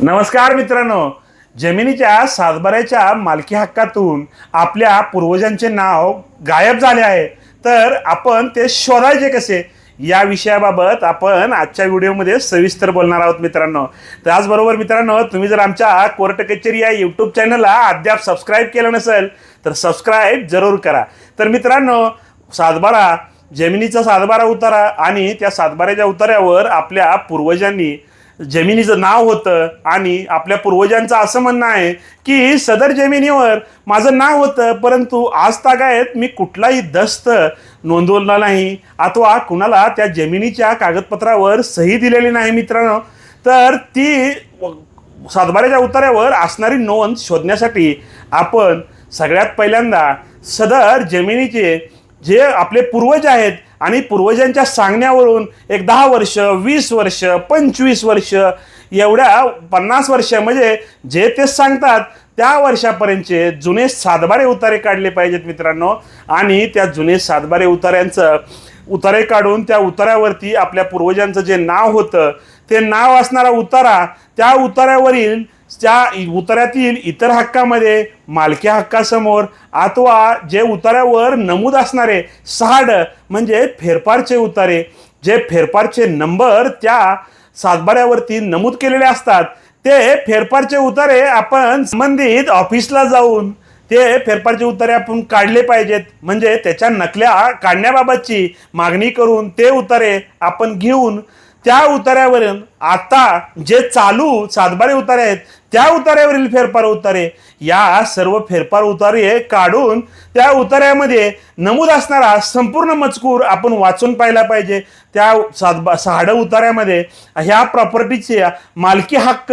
नमस्कार मित्रांनो. जमिनीच्या सातबाऱ्याच्या मालकी हक्कातून आपल्या पूर्वजांचे नाव गायब झाले आहे. तर आपण ते शोधायचे कसे? या विषयाबाबत आपण आजच्या व्हिडिओमध्ये सविस्तर बोलणार आहोत मित्रांनो. त्याचबरोबर मित्रांनो तुम्ही जर आमच्या कोर्ट कचेरी या यूट्यूब चॅनलला अद्याप सबस्क्राईब केलं नसेल तर सबस्क्राईब जरूर करा. तर मित्रांनो सातबारा जमिनीचा सातबारा उतारा आणि त्या सातबाऱ्याच्या उतार्यावर आपल्या पूर्वजांनी जमिनीचं नाव होतं आणि आपल्या पूर्वजांचं असं म्हणणं आहे की सदर जमिनीवर माझं नाव होतं परंतु आज तागायत मी कुठलाही दस्त नोंदवला नाही. अथवा कुणाला त्या जमिनीच्या कागदपत्रावर सही दिलेली नाही मित्रांनो. तर ती सातबाऱ्याच्या उतार्यावर असणारी नोंद शोधण्यासाठी आपण सगळ्यात पहिल्यांदा सदर जमिनीचे जे आपले पूर्वज आहेत आणि पूर्वजांच्या सांगण्यावरून एक दहा वर्ष वीस वर्ष पंचवीस वर्ष एवढ्या पन्नास वर्ष म्हणजे जे ते सांगतात त्या वर्षापर्यंतचे जुने सातबारे उतारे काढले पाहिजेत मित्रांनो. आणि त्या जुने सातबारे उतार्यांचं उतारे काढून त्या उतार्यावरती आपल्या पूर्वजांचं जे नाव होतं ते नाव असणारा उतारा त्या उतार्यावरील त्या उतार्यातील इतर हक्कामध्ये मालकी हक्कासमोर अथवा जे उतार्यावर नमूद असणारे सहाड म्हणजे फेरफारचे उतारे जे फेरफारचे नंबर त्या सातबाऱ्यावरती नमूद केलेले असतात ते फेरफारचे उतारे आपण संबंधित ऑफिसला जाऊन ते फेरफारचे उतारे आपण काढले पाहिजेत. म्हणजे त्याच्या नकल्या काढण्याबाबतची मागणी करून ते उतारे आपण घेऊन त्या उतार्यावरून आता जे चालू सातबारे उतारे आहेत त्या उतार्यावरील फेरफार उतारे या सर्व फेरफार उतारे काढून त्या उतार्यामध्ये नमूद असणारा संपूर्ण मजकूर आपण वाचून पाहिला पाहिजे. त्या सात साडं उतार्यामध्ये ह्या प्रॉपर्टीचे मालकी हक्क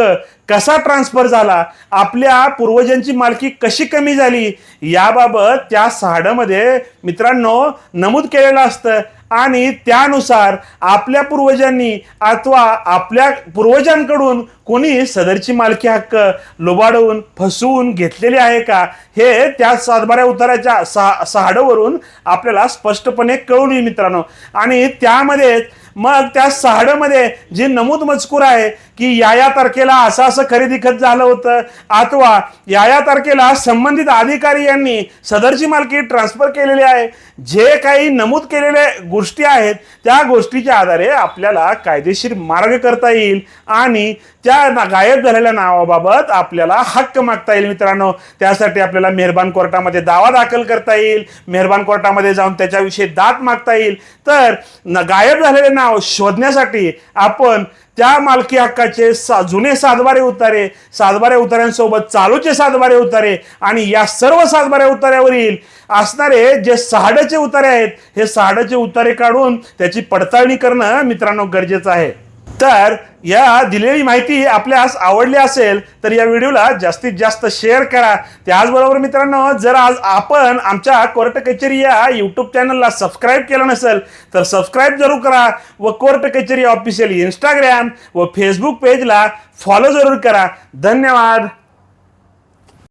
कसा ट्रान्सफर झाला आपल्या पूर्वजांची मालकी कशी कमी झाली याबाबत त्या सहाडमध्ये मित्रांनो नमूद केलेलं असतं. आणि त्यानुसार आपल्या पूर्वजांनी अथवा आपल्या पूर्वजांकडून कोणी सदरची मालकी हक्क लुबाडवून फसवून घेतलेले आहे का हे त्या सातबाऱ्या उताराच्या सहा सहाडवरून आपल्याला स्पष्टपणे कळून येईल मित्रांनो. आणि त्यामध्ये मग त्या सहाडमध्ये जे नमूद मजकूर आहे की या या तारखेला असं असं खरेदी खत झालं होतं अथवा या या तारखेला संबंधित अधिकारी यांनी सदरची मालकी ट्रान्सफर केलेली आहे जे काही नमूद केलेल्या गोष्टी आहेत त्या गोष्टीच्या आधारे आपल्याला कायदेशीर मार्ग करता येईल आणि त्या गायब झालेल्या नावाबाबत आपल्याला हक्क मागता येईल मित्रांनो. त्यासाठी आपल्याला मेहरबान कोर्टामध्ये दावा दाखल करता येईल. मेहरबान कोर्टामध्ये जाऊन त्याच्याविषयी दात मागता येईल. तर गायब झालेले नाव शोधण्यासाठी आपण त्या मालकी हक्काचे सा जुने सातबारे उतारे सातबारे उतार्यांसोबत चालूचे सातबारे उतारे आणि या सर्व सातबारे उतार्यावरील असणारे जे सहाड्याचे उतारे आहेत हे सहाड्याचे उतारे काढून त्याची पडताळणी करणं मित्रांनो गरजेचं आहे. तर या दिलेली माहिती आपल्यास आवडली असेल तर या व्हिडिओला जास्तीत जास्त शेअर करा. त्याचबरोबर मित्रांनो जर आज आपण आमच्या कोर्ट कचेरी या यूट्यूब चॅनलला सबस्क्राईब केलं नसेल तर सबस्क्राईब जरूर करा व कोर्ट कचेरी ऑफिशियल इंस्टाग्राम व फेसबुक पेजला फॉलो जरूर करा. धन्यवाद.